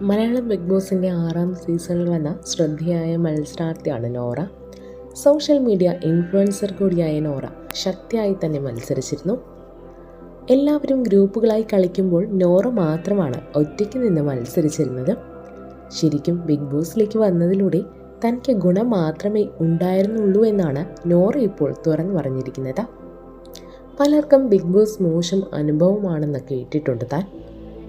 Malayalam big ബോസിന്റെ ആറാം സീസണിൽ വന്ന ശ്രദ്ധയായ മത്സരാർത്ഥിയാണ് നോറ. സോഷ്യൽ മീഡിയ ഇൻഫ്ലുവൻസർ കൂടിയായ നോറ ശക്തിയായി തന്നെ മത്സരിച്ചിരുന്നു. എല്ലാവരും ഗ്രൂപ്പുകളായി കളിക്കുമ്പോൾ നോറ മാത്രമാണ് ഒറ്റയ്ക്ക് നിന്ന് മത്സരിച്ചിരുന്നത്. ശരിക്കും ബിഗ് ബോസിലേക്ക് വന്നതിലൂടെ തനിക്ക് ഗുണം മാത്രമേ ഉണ്ടായിരുന്നുള്ളൂ എന്നാണ് നോറ ഇപ്പോൾ തുറന്നു പറഞ്ഞിരിക്കുന്നത്. പലർക്കും ബിഗ് ബോസ് മോശം അനുഭവമാണെന്ന് കേട്ടിട്ടുണ്ട് താൻ.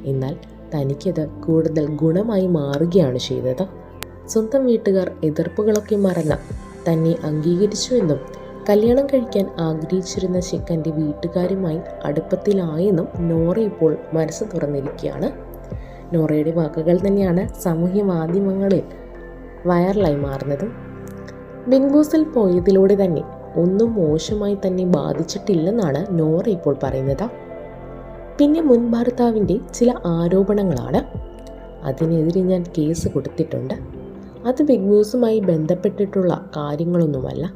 എന്നാൽ തനിക്കത് കൂടുതൽ ഗുണമായി മാറുകയാണ് ചെയ്തത്. സ്വന്തം വീട്ടുകാർ എതിർപ്പുകളൊക്കെ മറന്ന തന്നെ അംഗീകരിച്ചുവെന്നും കല്യാണം കഴിക്കാൻ ആഗ്രഹിച്ചിരുന്ന ചെക്കന്റെ വീട്ടുകാരുമായി അടുപ്പത്തിലായെന്നും നോറ ഇപ്പോൾ മനസ്സ് തുറന്നിരിക്കുകയാണ്. നോറയുടെ വാക്കുകൾ തന്നെയാണ് സാമൂഹ്യ മാധ്യമങ്ങളിൽ വൈറലായി മാറുന്നതും. ബിഗ് ബോസിൽ പോയതിലൂടെ തന്നെ ഒന്നും മോശമായി തന്നെ ബാധിച്ചിട്ടില്ലെന്നാണ് നോറ ഇപ്പോൾ പറയുന്നത്. പിന്നെ മുൻ ഭർത്താവിന്റെ ചില ആരോപണങ്ങളാണ്. അതിനെതിരെ ഞാൻ കേസ് കൊടുത്തിട്ടുണ്ട്. അത് ബിഗ് ബോസുമായി ബന്ധപ്പെട്ടിട്ടുള്ള കാര്യങ്ങളൊന്നുമല്ല.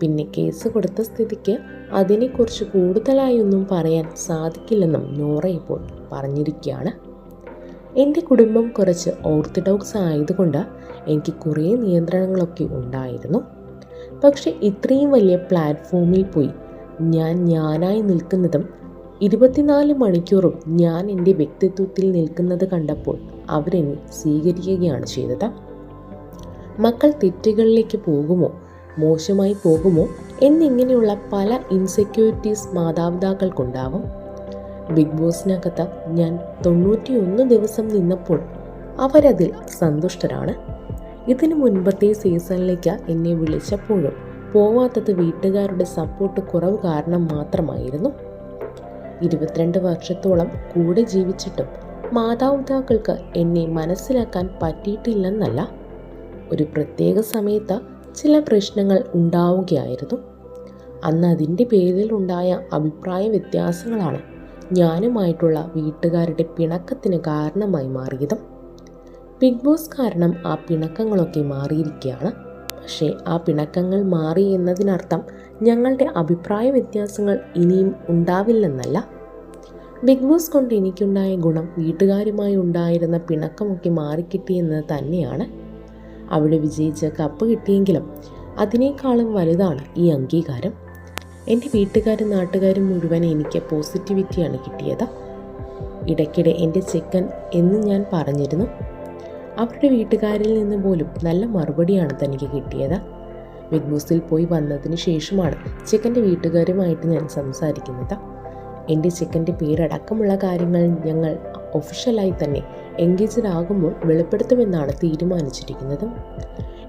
പിന്നെ കേസ് കൊടുത്ത സ്ഥിതിക്ക് അതിനെക്കുറിച്ച് കൂടുതലായി ഒന്നും പറയാൻ സാധിക്കില്ലെന്നും നോറ ഇപ്പോൾ പറഞ്ഞിരിക്കുകയാണ്. എന്റെ കുടുംബം കുറച്ച് ഓർത്തഡോക്സ് ആയതുകൊണ്ട് എനിക്ക് കുറേ നിയന്ത്രണങ്ങളൊക്കെ ഉണ്ടായിരുന്നു. പക്ഷേ ഇത്രയും വലിയ പ്ലാറ്റ്ഫോമിൽ പോയി ഞാൻ ഞാനായി നിൽക്കുന്നതും ഇരുപത്തിനാല് മണിക്കൂറും ഞാൻ എന്റെ വ്യക്തിത്വത്തിൽ നിൽക്കുന്നത് കണ്ടപ്പോൾ അവരെന്നെ സ്വീകരിക്കുകയാണ് ചെയ്തത്. മക്കൾ തെറ്റുകളിലേക്ക് പോകുമോ? മോശമായി പോകുമോ? എന്നിങ്ങനെയുള്ള പല ഇൻസെക്യൂരിറ്റീസ് മാതാപിതാക്കൾക്കുണ്ടാവും. ബിഗ് ബോസിനകത്ത് ഞാൻ തൊണ്ണൂറ്റിയൊന്ന് ദിവസം നിന്നപ്പോൾ അവരതിൽ സന്തുഷ്ടരാണ്. ഇതിനു മുൻപത്തെ സീസണിലേക്ക് എന്നെ വിളിച്ചപ്പോഴും പോവാത്തത് വീട്ടുകാരുടെ സപ്പോർട്ട് കുറവ് കാരണം മാത്രമായിരുന്നു. ഇരുപത്തിരണ്ട് വർഷത്തോളം കൂടെ ജീവിച്ചിട്ടും മാതാപിതാക്കൾക്ക് എന്നെ മനസ്സിലാക്കാൻ പറ്റിയിട്ടില്ലെന്നല്ല. ഒരു പ്രത്യേക സമയത്ത് ചില പ്രശ്നങ്ങൾ ഉണ്ടാവുകയായിരുന്നു. അന്ന് അതിന്റെ പേരിൽ ഉണ്ടായ അഭിപ്രായ വ്യത്യാസങ്ങളാണ് ഞാനുമായിട്ടുള്ള വീട്ടുകാരുടെ പിണക്കത്തിന് കാരണമായി മാറിയതും. ബിഗ് ബോസ് കാരണം ആ പിണക്കങ്ങളൊക്കെ മാറിയിരിക്കുകയാണ്. പക്ഷേ ആ പിണക്കങ്ങൾ മാറി എന്നതിനർത്ഥം ഞങ്ങളുടെ അഭിപ്രായ വ്യത്യാസങ്ങൾ ഇനിയും ഉണ്ടാവില്ലെന്നല്ല. ബിഗ് ബോസ് കൊണ്ട് എനിക്കുണ്ടായ ഗുണം വീട്ടുകാരുമായി ഉണ്ടായിരുന്ന പിണക്കമൊക്കെ മാറിക്കിട്ടിയെന്നത് തന്നെയാണ്. അവിടെ വിജയിച്ച് കപ്പ് കിട്ടിയെങ്കിലും അതിനേക്കാളും വലുതാണ് ഈ അംഗീകാരം. എന്റെ വീട്ടുകാരും നാട്ടുകാരും മുഴുവൻ എനിക്ക് പോസിറ്റിവിറ്റിയാണ് കിട്ടിയത്. ഇടയ്ക്കിടെ എന്റെ ചെക്കൻ എന്ന് ഞാൻ പറഞ്ഞിരുന്നു. അവരുടെ വീട്ടുകാരിൽ നിന്ന് പോലും നല്ല മറുപടിയാണ് തനിക്ക് കിട്ടിയത്. ബിഗ് ബോസിൽ പോയി വന്നതിന് ശേഷമാണ് ചിക്കന്റെ വീട്ടുകാരുമായിട്ട് ഞാൻ സംസാരിക്കുന്നത്. എന്റെ ചിക്കന്റെ പേരടക്കമുള്ള കാര്യങ്ങൾ ഞങ്ങൾ ഒഫീഷ്യലായി തന്നെ എൻഗേജഡ് ആകുമ്പോൾ വെളിപ്പെടുത്തുമെന്നാണ് തീരുമാനിച്ചിരിക്കുന്നത്.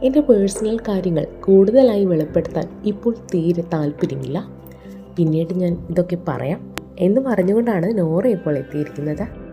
എന്റെ പേഴ്സണൽ കാര്യങ്ങൾ കൂടുതലായി വെളിപ്പെടുത്താൻ ഇപ്പോൾ തീരെ താല്പര്യമില്ല. പിന്നീട് ഞാൻ ഇതൊക്കെ പറയാം. എന്ന് പറഞ്ഞുകൊണ്ടാണ് നോറ ഇപ്പോൾ എത്തിയിരിക്കുന്നത്.